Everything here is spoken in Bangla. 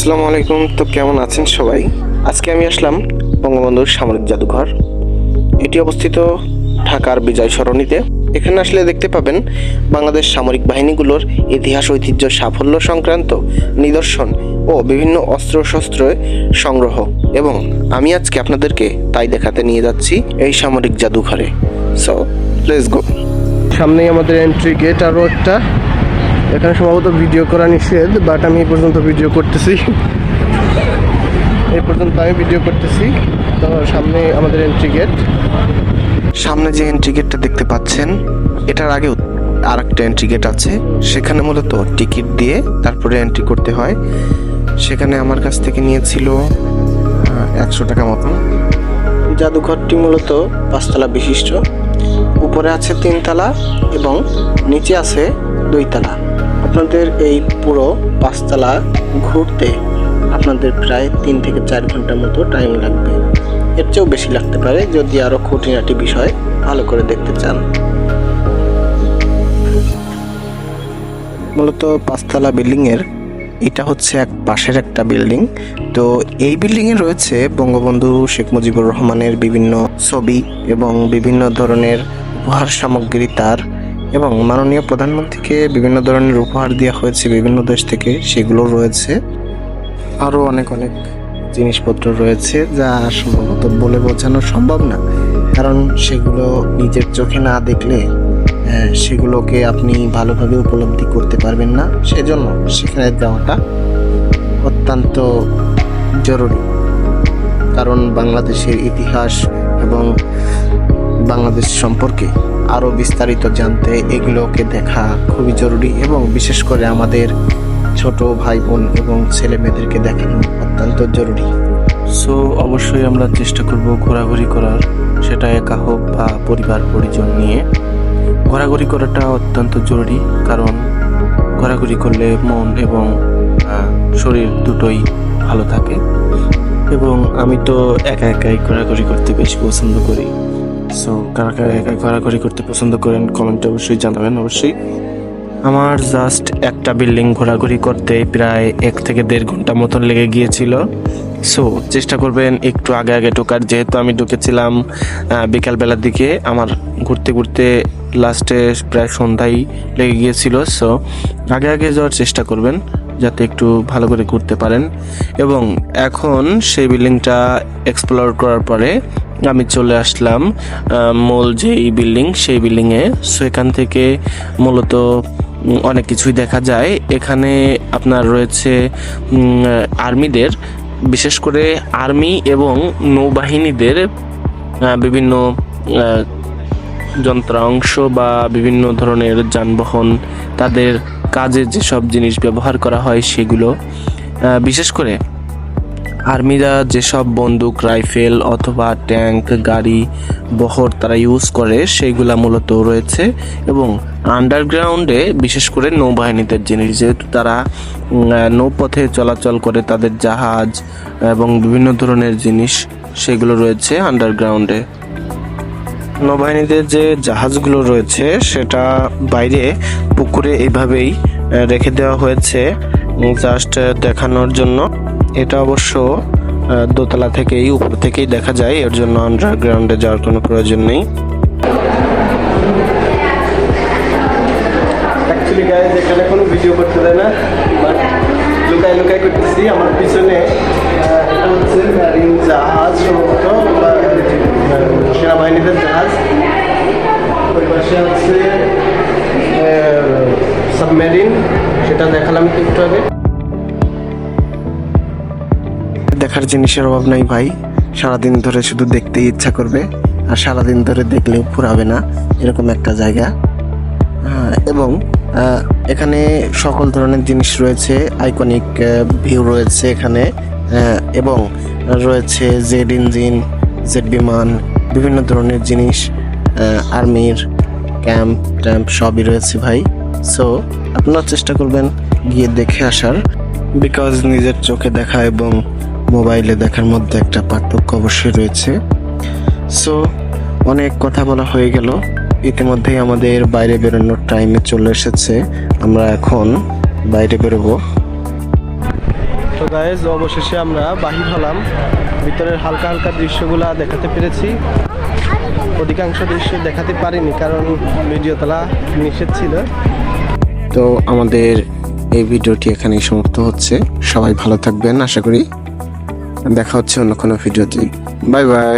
আসসালামু আলাইকুম। তো কেমন আছেন সবাই? আজকে আমি আসলাম বঙ্গবন্ধুর সামরিক জাদুঘর। এটি অবস্থিত ঢাকার বিজয় সরণিতে। এখানে আসলে দেখতে পাবেন বাংলাদেশ সামরিক বাহিনীগুলোর ইতিহাস, ঐতিহ্য, সাফল্য সংক্রান্ত নিদর্শন ও বিভিন্ন অস্ত্রশস্ত্রের সংগ্রহ। এবং আমি আজকে আপনাদেরকে তাই দেখাতে নিয়ে যাচ্ছি এই সামরিক জাদুঘরে। সো লেটস গো সামনেই আমাদের এন্ট্রি গেট আরও একটা। এখানে সম্ভবত ভিডিও করা নিষেধ বাট আমি এই পর্যন্ত ভিডিও করতেছি। এই পর্যন্ত আমি ভিডিও করতেছি। তো সামনে আমাদের এন্ট্রি গেট সামনে যে এন্ট্রি গেটটা দেখতে পাচ্ছেন এটার আগেও আর একটা এন্ট্রি গেট আছে। সেখানে মূলত টিকিট দিয়ে তারপরে এন্ট্রি করতে হয়। সেখানে আমার কাছ থেকে নিয়েছিল একশো টাকা মতন জাদুঘরটি মূলত পাঁচতলা বিশিষ্ট। উপরে আছে তিনতলা এবং নিচে আছে দুইতলা। আপনাদের এই পুরো পাঁচতলা ঘুরতে আপনাদের প্রায় তিন থেকে চার ঘণ্টার মতো টাইম লাগবে। এর চেয়েও বেশি লাগতে পারে যদি আরও খুঁটিনাটি বিষয় ভালো করে দেখতে চান। মূলত পাঁচতলা বিল্ডিংয়ের, এটা হচ্ছে এক পাশের একটা বিল্ডিং। তো এই বিল্ডিংয়ে রয়েছে বঙ্গবন্ধু শেখ মুজিবুর রহমানের বিভিন্ন ছবি এবং বিভিন্ন ধরনের উপহার সামগ্রী তার এবং মাননীয় প্রধানমন্ত্রীকে বিভিন্ন ধরনের উপহার দেওয়া হয়েছে বিভিন্ন দেশ থেকে, সেগুলো রয়েছে। আরও অনেক অনেক জিনিসপত্র রয়েছে যা সম্ভবত বলে বোঝানো সম্ভব না। কারণ সেগুলো নিজের চোখে না দেখলে সেগুলোকে আপনি ভালোভাবে উপলব্ধি করতে পারবেন না। সেজন্য সেখানে যাওয়াটা অত্যন্ত জরুরি। কারণ বাংলাদেশের ইতিহাস এবং বাংলাদেশ সম্পর্কে আরও বিস্তারিত জানতে এগুলোকে দেখা খুবই জরুরি এবং বিশেষ করে আমাদের ছোট ভাই বোন এবং ছেলে মেয়েদেরকে দেখানো অত্যন্ত জরুরি। সো অবশ্যই আমরা চেষ্টা করব ঘোরাঘুরি করার। সেটা একা হোক বা পরিবার, পরিজন নিয়ে। ঘোরাঘুরি করাটা অত্যন্ত জরুরি কারণ ঘোরাঘুরি করলে মন এবং শরীর দুটোই ভালো থাকে। এবং আমি তো একা একাই ঘোরাঘুরি করতে বেশি পছন্দ করি। সো কারা কারা একা ঘোরাঘুরি করতে পছন্দ করেন কমেন্টে অবশ্যই জানাবেন, অবশ্যই। আমার জাস্ট একটা বিল্ডিং ঘোরাঘুরি করতে প্রায় এক থেকে দেড় ঘণ্টা মতন লেগে গিয়েছিল। সো চেষ্টা করবেন একটু আগে আগে ঢোকার। যেহেতু আমি ঢুকেছিলাম বিকালবেলার দিকে, আমার ঘুরতে ঘুরতে লাস্টে প্রায় সন্ধ্যায় লেগে গিয়েছিল। সো আগে আগে যাওয়ার চেষ্টা করবেন। যাতে একটু ভালো করে ঘুরতে পারেন। এবং এখন সেই বিল্ডিংটা এক্সপ্লোর করার পরে আমি চলে আসলাম মূল যেই বিল্ডিং, সেই বিল্ডিংয়ে। সো এখান থেকে মূলত অনেক কিছুই দেখা যায়। এখানে আপনার রয়েছে আর্মিদের, বিশেষ করে আর্মি এবং নৌবাহিনীদের বিভিন্ন যন্ত্রাংশ বা বিভিন্ন ধরনের যানবাহন, তাদের কাজে যেসব জিনিস ব্যবহার করা হয় সেগুলো বিশেষ করে আর্মিরা যেসব বন্দুক, রাইফেল অথবা ট্যাঙ্ক, গাড়ি, বহর তারা ইউজ করে সেইগুলা মূলত রয়েছে এবং আন্ডারগ্রাউন্ডে বিশেষ করে নৌবাহিনীদের জিনিস, যেহেতু তারা নৌপথে চলাচল করে তাদের জাহাজ এবং বিভিন্ন ধরনের জিনিস সেগুলো রয়েছে আন্ডারগ্রাউন্ডে। নৌবাহিনীদের যে জাহাজগুলো রয়েছে, সেটা বাইরে পুকুরে এইভাবেই রেখে দেওয়া হয়েছে জাস্ট দেখানোর জন্য। এটা অবশ্য দোতলা থেকেই, উপর থেকেই দেখা যায়, এর জন্য আন্ডারগ্রাউন্ডে যাওয়ার কোনো প্রয়োজন নেই। অ্যাকচুয়ালি এখানে কোনো ভিডিও করতে দেয় না বাট লুকাই লুকাই করতেছি আমার পিছনে এটা হচ্ছে মেরিন জাহাজ সম্ভবত সেনাবাহিনীদের জাহাজ। ওই পাশে আছে সাবমেরিন, সেটা দেখালাম একটু আগে। দেখার জিনিসের অভাব নাই ভাই, সারাদিন ধরে শুধু দেখতেই ইচ্ছা করবে, আর সারাদিন ধরে দেখলেও ফুরাবে না, এরকম একটা জায়গা। এবং এখানে সকল ধরনের জিনিস রয়েছে আইকনিক ভিউ রয়েছে এখানে এবং রয়েছে জেড ইঞ্জিন জেড বিমান, বিভিন্ন ধরনের জিনিস আর্মির ক্যাম্প ট্যাম্প সবই রয়েছে ভাই। সো আপনারা চেষ্টা করবেন গিয়ে দেখে আসার। বিকজ নিজের চোখে দেখা এবং মোবাইলে দেখার মধ্যে একটা পার্থক্য অবশ্যই রয়েছে। সো অনেক কথা বলা হয়ে গেল। ইতিমধ্যেই আমাদের বাইরে বেরোনোর টাইমে চলে এসেছে। আমরা এখন বাইরে বেরোবো। তো গায়েজ অবশেষে আমরা বাহির হলাম। ভিতরের হালকা হালকা দৃশ্যগুলা দেখাতে পেরেছি। অধিকাংশ দৃশ্য দেখাতে পারিনি কারণ ভিডিও তোলা নিষেধ ছিল। তো আমাদের এই ভিডিওটি এখানেই সমাপ্ত হচ্ছে। সবাই ভালো থাকবেন আশা করি। দেখা হচ্ছে অন্য কোনো ভিডিওতে। Bye bye